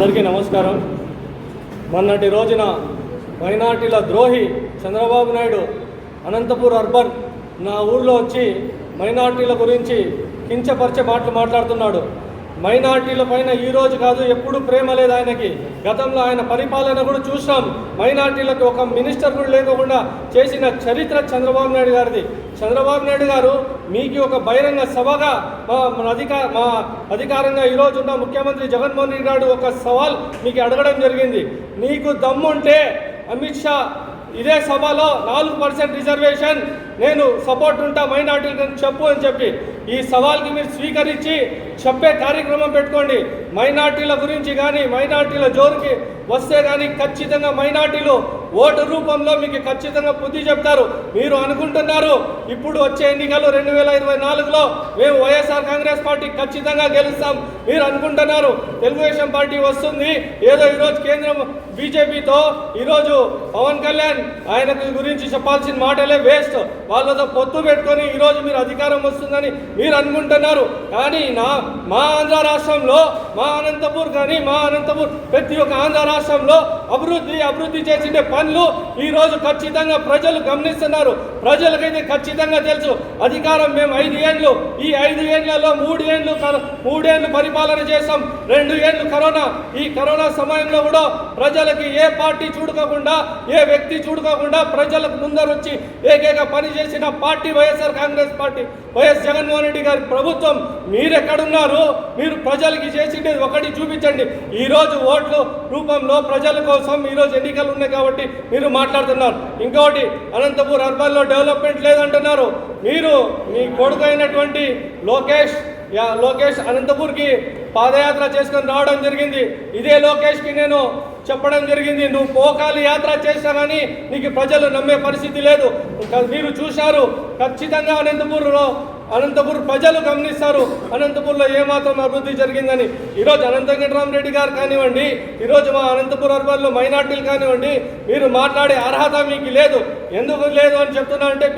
అందరికీ నమస్కారం. మొన్నటి రోజున మైనార్టీల ద్రోహి చంద్రబాబు నాయుడు అనంతపూర్ అర్బన్ నా ఊళ్ళో వచ్చి మైనార్టీల గురించి కించపరిచే మాటలు మాట్లాడుతున్నాడు. మైనార్టీల పైన ఈరోజు కాదు ఎప్పుడు ప్రేమ లేదు ఆయనకి. గతంలో ఆయన పరిపాలన కూడా చూసాం మైనార్టీలకు ఒక మినిస్టర్ కూడా లేకుండా చేసిన చరిత్ర చంద్రబాబు నాయుడు గారిది. చంద్రబాబు నాయుడు గారు మీకు ఒక బహిరంగ సభగా మా మన అధికార మా అధికారంగా ఈరోజు ఉన్న ముఖ్యమంత్రి జగన్మోహన్ రెడ్డి గారు ఒక సవాల్ మీకు అడగడం జరిగింది. నీకు దమ్ముంటే అమిత్ షా ఇదే సభలో నాలుగు పర్సెంట్ రిజర్వేషన్ నేను సపోర్ట్ ఉంటా మైనార్టీలకు చెప్పు అని చెప్పి. ఈ సవాల్కి మీరు స్వీకరించి చెప్పే కార్యక్రమం పెట్టుకోండి. మైనార్టీల గురించి కానీ మైనార్టీల జోరుకి వస్తే కానీ ఖచ్చితంగా మైనార్టీలు ఓటు రూపంలో మీకు ఖచ్చితంగా బుద్ధి చెప్తారు. మీరు అనుకుంటున్నారు ఇప్పుడు వచ్చే ఎన్నికలు రెండు వేల ఇరవై నాలుగులో మేము వైఎస్ఆర్ కాంగ్రెస్ పార్టీ ఖచ్చితంగా గెలుస్తాం. మీరు అనుకుంటున్నారు తెలుగుదేశం పార్టీ వస్తుంది. ఏదో ఈరోజు కేంద్రం బీజేపీతో ఈరోజు పవన్ కళ్యాణ్ ఆయన గురించి చెప్పాల్సిన మాటలే వేస్ట్. వాళ్ళతో పొత్తు పెట్టుకొని ఈరోజు మీరు అధికారం వస్తుందని మీరు అనుకుంటున్నారు. కానీ నా మా ఆంధ్ర రాష్ట్రంలో మా అనంతపూర్ కానీ మా అనంతపూర్ ప్రతి ఒక్క ఆంధ్ర రాష్ట్రంలో అభివృద్ధి అభివృద్ధి చేసిండే పనులు ఈరోజు ఖచ్చితంగా ప్రజలు గమనిస్తున్నారు. ప్రజలకైతే ఖచ్చితంగా తెలుసు. అధికారం మేము ఐదు ఏళ్ళు ఈ ఐదు ఏళ్ళలో మూడు ఏళ్ళు మూడేళ్ళు పరిపాలన చేస్తాం రెండు ఏళ్ళు కరోనా. ఈ కరోనా సమయంలో కూడా ప్రజలకి ఏ పార్టీ చూడుకోకుండా ఏ వ్యక్తి చూడుకోకుండా ప్రజలకు ముందరొచ్చి ఏకైక పని చేసిన పార్టీ వైఎస్ఆర్ కాంగ్రెస్ పార్టీ. వైఎస్ జగన్మోహన్ రెడ్డి గారి ప్రభుత్వం. మీరెక్కడున్నారు? మీరు ప్రజలకి చేసి చేసిండేది ఒకటి చూపించండి. ఈరోజు ఓట్ల రూపంలో ప్రజల కోసం ఈరోజు ఎన్నికలు ఉన్నాయి కాబట్టి మీరు మాట్లాడుతున్నారు. ఇంకోటి అనంతపూర్ అర్బన్లో డెవలప్మెంట్ లేదంటున్నారు. మీరు మీ కొడుకు అయినటువంటి లోకేష్ లోకేష్ అనంతపూర్కి పాదయాత్ర చేసుకొని రావడం జరిగింది. ఇదే లోకేష్కి నేను చెప్పడం జరిగింది. నువ్వు పోకాలి యాత్ర చేశానని నీకు ప్రజలు నమ్మే పరిస్థితి లేదు. మీరు చూశారు ఖచ్చితంగా అనంతపూర్లో అనంతపూర్ ప్రజలు గమనిస్తారు. అనంతపూర్లో ఏమాత్రం అభివృద్ధి జరిగిందని. ఈరోజు అనంత వెంకటరామరెడ్డి గారు కానివ్వండి ఈరోజు మా అనంతపూర్ అర్బన్లో మైనార్టీలు కానివ్వండి మీరు మాట్లాడే అర్హత మీకు లేదు. ఎందుకు లేదు అని చెప్తున్నా అంటే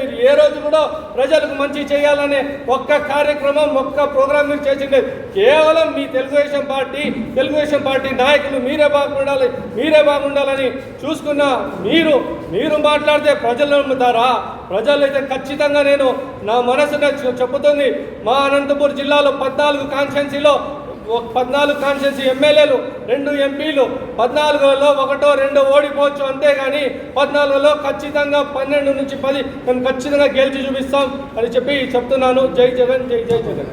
కూడా ప్రజలకు మంచి చేయాలనే ఒక్క కార్యక్రమం ఒక్క ప్రోగ్రాం మీరు చేసిండేది కేవలం మీ తెలుగుదేశం పార్టీ తెలుగుదేశం పార్టీ నాయకులు మీరే బాగుండాలి మీరే బాగుండాలని చూసుకున్న మీరు మీరు మాట్లాడితే ప్రజలు నమ్ముతారా? ప్రజలు అయితే ఖచ్చితంగా నేను నా మనసున చెబుతుంది చెప్పుతుంది మా అనంతపూర్ జిల్లాలో పద్నాలుగు కాన్స్టిట్యున్సీలో ఒక పద్నాలుగు కాన్స్టిట్యూన్సీ ఎమ్మెల్యేలు రెండు ఎంపీలు. పద్నాలుగులో ఒకటో రెండో ఓడిపోవచ్చు అంతేగాని పద్నాలుగులో ఖచ్చితంగా పన్నెండు నుంచి పది. మేము ఖచ్చితంగా గెలిచి చూపిస్తాం అని చెప్పి చెప్తున్నాను. జై జగన్ జై జై జగన్.